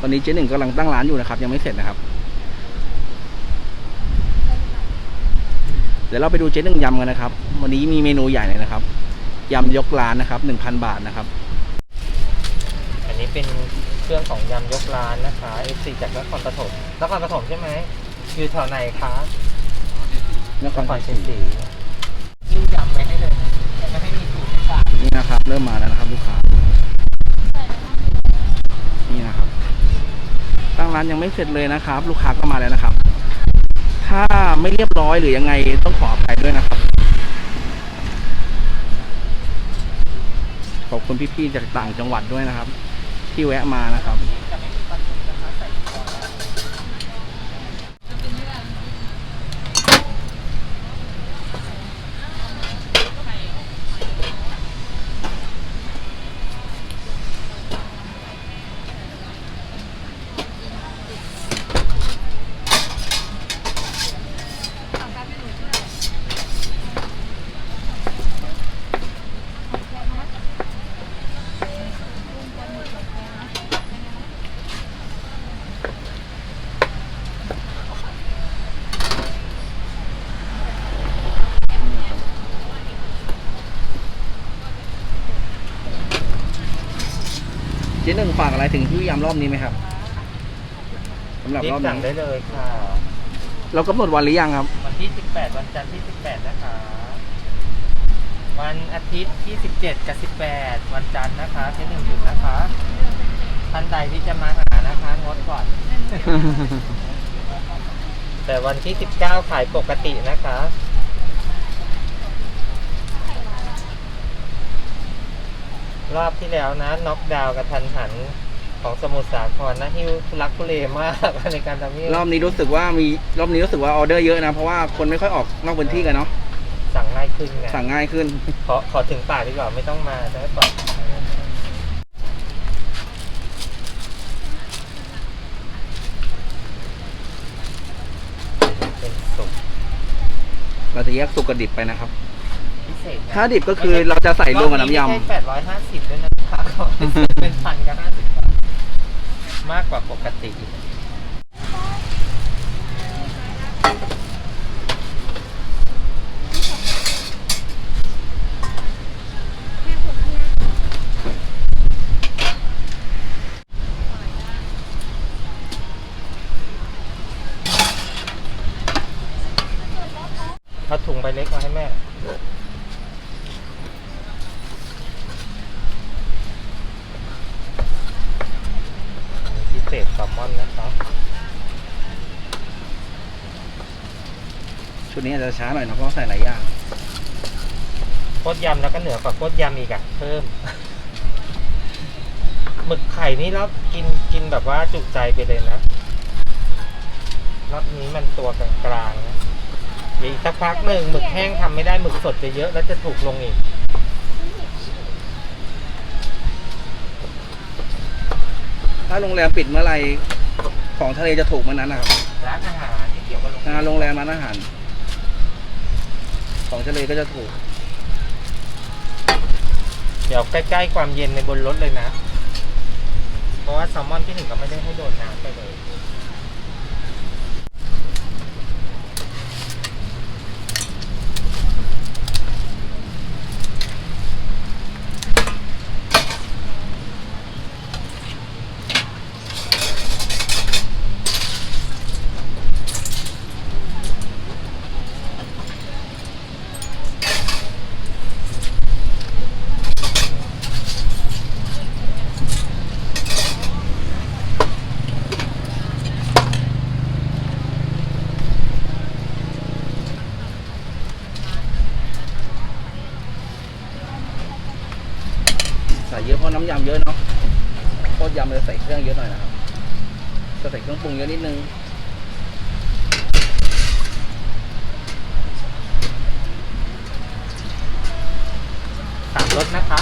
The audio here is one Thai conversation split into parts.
ตอนนี้เจ๊หนึ่งกำลังตั้งร้านอยู่นะครับ ยังไม่เสร็จนะครับ เดี๋ยวเราไปดูเจ๊หนึ่งยำกันนะครับ วันนี้มีเมนูใหญ่เลยนะครับยำยกร้านนะครับหนึ่งพันบาทนะครับ อันนี้เป็นเครื่องของยำยกร้านนะคะ F4 จากนครปฐมนครปฐมใช่ไหมอยู่แถวไหนคะนครนครศชัรียศรียิ่งยำไปให้เลยนะจะให้มีสูตรต่างนี่นะครับ เริ่มมาแล้วนะครับลูกค้าางร้านยังไม่เสร็จเลยนะครับ ลูกค้าก็มาแล้วนะครับ ถ้าไม่เรียบร้อยหรือยังไงต้องขออภัยด้วยนะครับ ขอบคุณพี่ๆจากต่างจังหวัดด้วยนะครับ ที่แวะมานะครับ จะไม่มีปลาทูนะคะใส่คอแล้ว เจ๊ หนึ่งฝากอะไรถึงพี่ยำรอบนี้ไหมครับสำหรับรีบรอบสั่งนี้ได้เลยค่ะ เรากำหนดวันหรือยังครับ วันที่ 18 วันจันทร์ที่ 18 นะคะ วันอาทิตย์ที่ 17 กับ 18 วันจันทร์นะคะที่หนึ่งถึงนะคะท่านใดที่จะมาหานะคะงดก่อน แต่วันที่ 19 ขายปกตินะคะ รอบที่แล้วนะน็อกดาวน์กระทันหันของสมุทรสาครนะฮิวลักทุเลมาก ในการทำนี่รอบนี้รู้สึกว่ามีรอบนี้รู้สึกว่าออเดอร์เยอะนะ เพราะว่าคนไม่ค่อยออกนอกพื้นที่กันเนาะสั่งง่ายขึ้นไงสั่งง่ายขึ้น ขอขอถึงปากดีกว่าไม่ต้องมาจะได้ปลอดภัยเป็นสุกเราจะแยกสุกกับดิบไปนะครับพิเศ ษนะถ้าดิบก็คือเราจะใส่รวมกับน้ำยรอบนี้ไม่ใช่แปดร้อยห้าสิบด้วยนะคะเขาเป็นพันกับห้าสิบบาทมากกว่าปกติอีกเอาถุงใบเล็กมาให้แม่ อันนี้พิเศษแซล มอนนะครับำชุดนี้อาจจะช้าหน่อยนะเพราะใส่หลายอย่างโคตรยำแล้วก็เหนือกว่าโคตรยำอีกอะเพิ่มหมึกไข่นี่รอบกินกินแบบว่าจุใจไปเลยนะรอบนี้มันตัวกลางๆนะเดี๋ยวอีกสักพักหนึ่งหมึกแห้งทำไม่ได้หมึกสดจะเยอะแล้วจะถูกลงอีก ถ้าโรงแรมปิดเมื่อไหรของทะเลจะถูกเมื่อนั้นนะครับร้านอาหารที่เกี่ยวกับโรงแรงามนโรงแรมร้านอาหาร ของทะเลก็จะถูก เดี๋ยวใกล้ๆความเย็นในบนรถเลยนะ เพราะว่าแซลมอนที่หนึ่งก็ไม่ได้ให้โดนน้ำไปเลย ใส่เยอะเพราะน้ำยำเยอะเนาะโคตรยำเลยใส่เครื่องเยอะหน่อยนะครับ จะใส่เครื่องปรุงเยอะนิดนึง สามรถนะคะ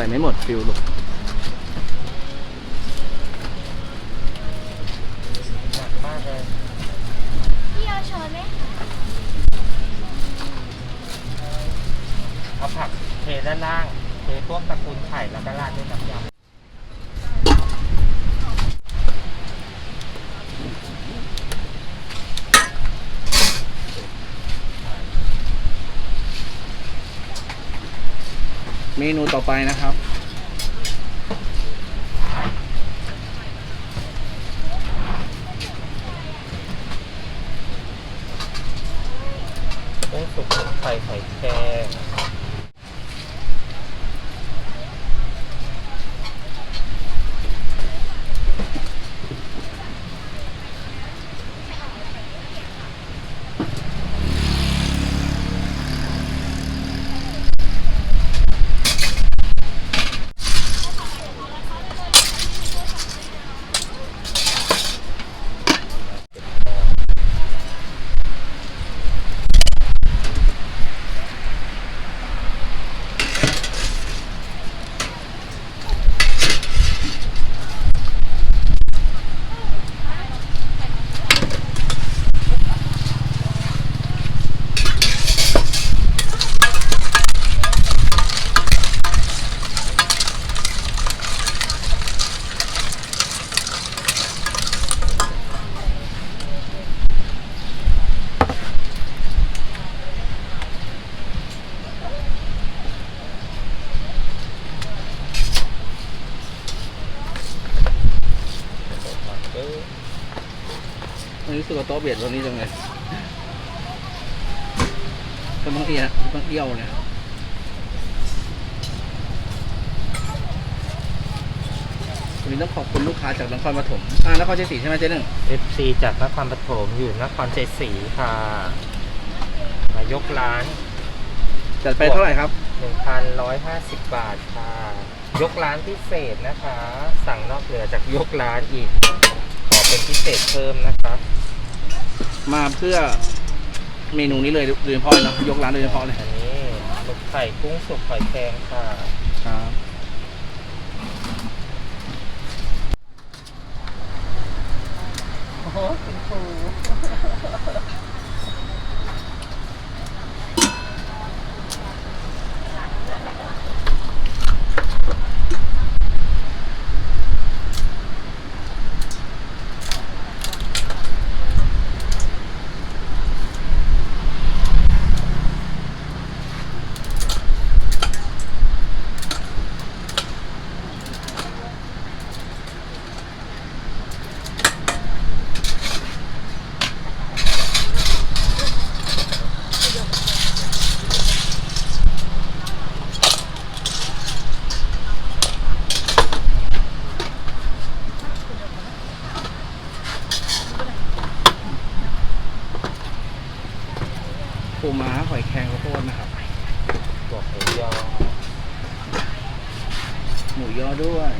ไม่ หมดฟิลลูกหนักมากเลยพี่เอาช้อนไหมเอาผักเทด้านล่างเทพวกตระกูลไข่แล้วก็ราดด้วยน้ำยำเมนูต่อไปนะครับ รู้สึกว่าโต๊ะเบียดวันนี้จังเลยเป็นบางเอียบางเอี้ยวเนี่ยวันนี้ต้องขอบคุณลูกค้าจากนครปฐมอ่านครชัยศรีใช่ไหมเจ๊หนึ่งเอฟซีจากนครปฐมอยู่นครชัยศรีค่ะ มายกร้าน จัดไปเท่าไหร่ครับ 1,150 บาทค่ะ ยกร้านพิเศษนะคะ สั่งนอกเหนือจากยกร้านอีกขอ เป็นพิเศษเพิ่มนะครับมาเพื่อเมนูนี้เลยโดยเฉพาะเลยเนาะยกร้านโดยเฉพาะเลยอันนี้หมึกไข่กุ้งสุกไข่แครงค่ะ ครับโอ้โหคุณครู ปูม้าหอยแครงข้าวโพดนะครับ บวกหมูยอ หมูยอด้วย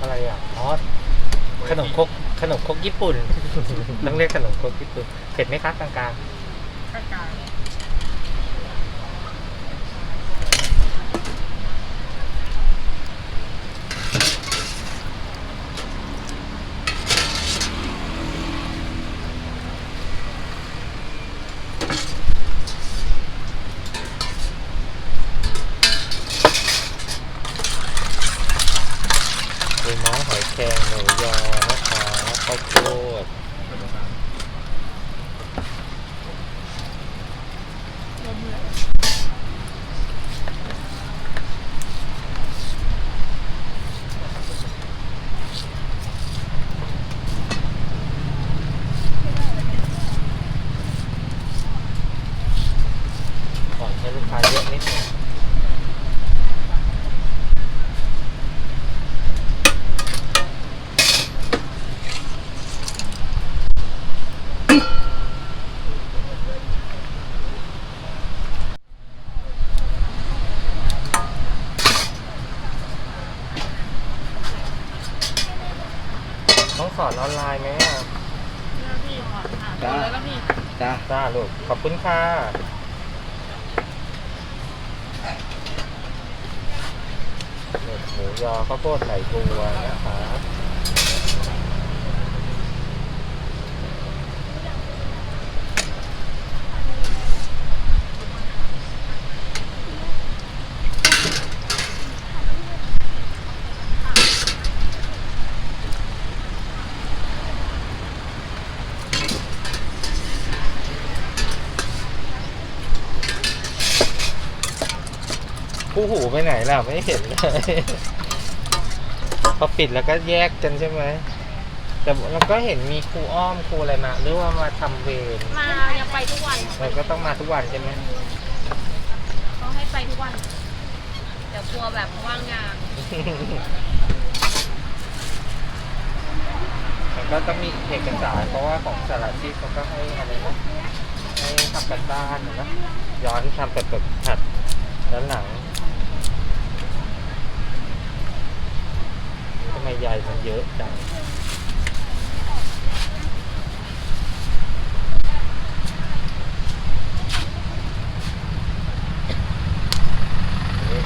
อะไรอะอ๋อขนมครกขนมครก ญี่ปุ่น ต้องเรียกขนมครกญี่ปุ่นเผ็ดไหมคะกลางกลางๆปูม้าหอยแครงหมูยอ ข้าวโพด ก่อนให้ลูกค้าเยอะนิดนึง ต้องสอนออนไลน์ไหมอะ พี่ขอถาม จ้า เลยแล้วพี่ จ้า จ้าลูก ขอบคุณค่ะ หมูยอข้าวโพดไหลบัวนะคะบ คู่หูไปไหนล่ะ ไม่เห็นเลยพอปิดแล้วก็แยกกันใช่ไหม แต่เราก็เห็นมีครูอ้อมครูอะไรมา หรือว่ามาทำเวรมายังไปทุกวันเราก็ต้องมาทุกวันใช่ไหมเขาให้ไปทุกวันเดี๋ยวกลัวแบบว่างงานมันก็ต้องมีเอกสารเพราะว่าของสารชีพเขาก็ให้อะไรนะให้ทำกันบ้านนะย้อนทำแบบแบบหัดด้านหลังทำไม ใยมันเยอะจัง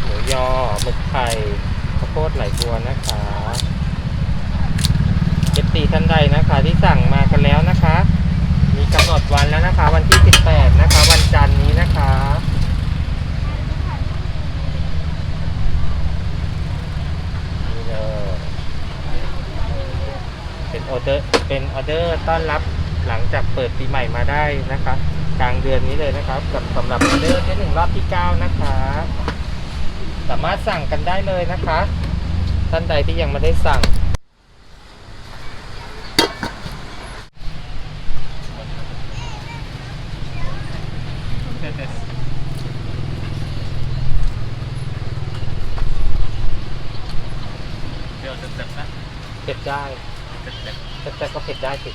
หมูยอหมึกไข่ข้าวโพดไหลบัวนะคะเอฟซีท่านใดนะคะ ที่สั่งมากันแล้วนะคะ มีกำหนดวันแล้วนะคะ วันที่ 18 นะคะ วันจันทร์นี้นะคะนี่เลยเป็น ออเดอร์เป็นออเดอร์ต้อนรับหลังจากเปิดปีใหม่มาได้นะคะกลางเดือนนี้เลยนะครับ กับสำหรับออเดอร์ที่หนึ่งรอบที่9นะคะสามารถสั่งกันได้เลยนะคะ ท่านใดที่ยังไม่ได้สั่งเดี๋ยวจะเสร็จนะเผ็ดได้เสร็จเสร็จ แต่ก็เผ็ดได้เผ็ด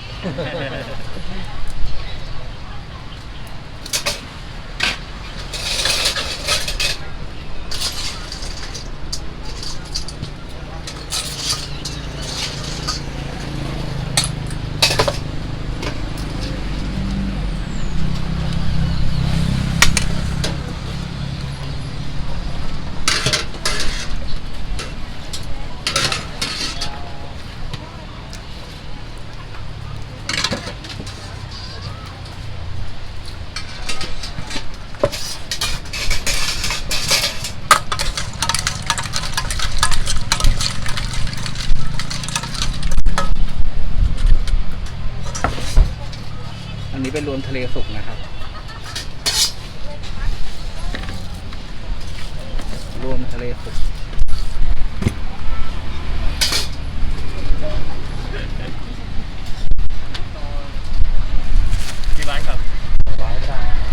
รวมทะเลสุกนะครับ รวมทะเลสุกร้อยครับร้อยบาทจ้ะ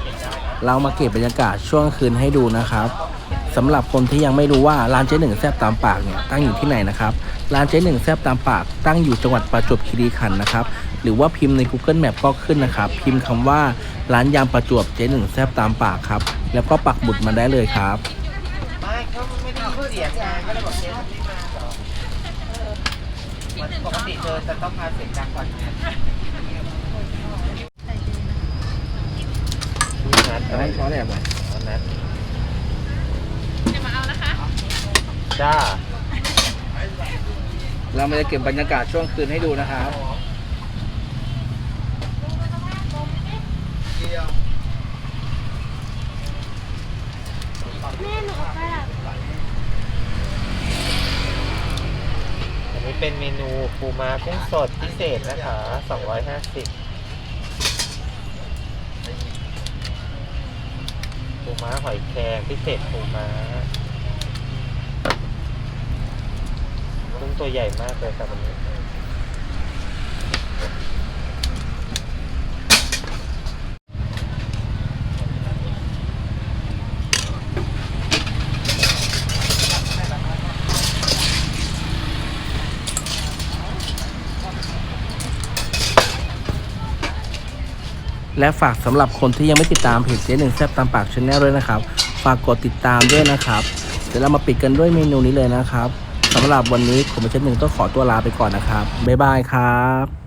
เผ็ดได้นะ เรามาเก็บบรรยากาศช่วงคืนให้ดูนะครับสำหรับคนที่ยังไม่รู้ว่าร้านเจ๊หนึ่งแซบตามปากเนี่ยตั้งอยู่ที่ไหนนะครับร้านเจ๊หนึ่งแซบตามปากตั้งอยู่จังหวัดประจวบคีรีขันธ์นะครับหรือว่าพิมพ์ใน Google Map ก็ขึ้นนะครับ พิมพ์คำว่าร้านยำประจวบเจ๊หนึ่งแซบตามปากครับแล้วก็ปักหมุดมาได้เลยครับปกติเธอจะต้องพาเสียงดังก่อนไง นัดอะไรช้อนแอบไว้นัดจะมาเอานะคะ จ้า เรามาจะเก็บบรรยากาศช่วงคืนให้ดูนะครับแม่หนูเอากระดาษอันนี้เป็นเมนูปูม้ากุ้งสดพิเศษนะคะ 250 ปูม้าหอยแครงพิเศษปูม้ากุ้งตัวใหญ่มากเลยครับวันนี้ และฝากสำหรับคนที่ยังไม่ติดตามเพจเจ๊หนึ่งแซบตามปากชาแนลด้วยนะครับ ฝากกดติดตามด้วยนะครับ เดี๋ยวเรามาปิดกันด้วยเมนูนี้เลยนะครับสำหรับวันนี้ผมเจ๊หนึ่งต้องขอตัวลาไปก่อนนะครับบ๊ายบายครับ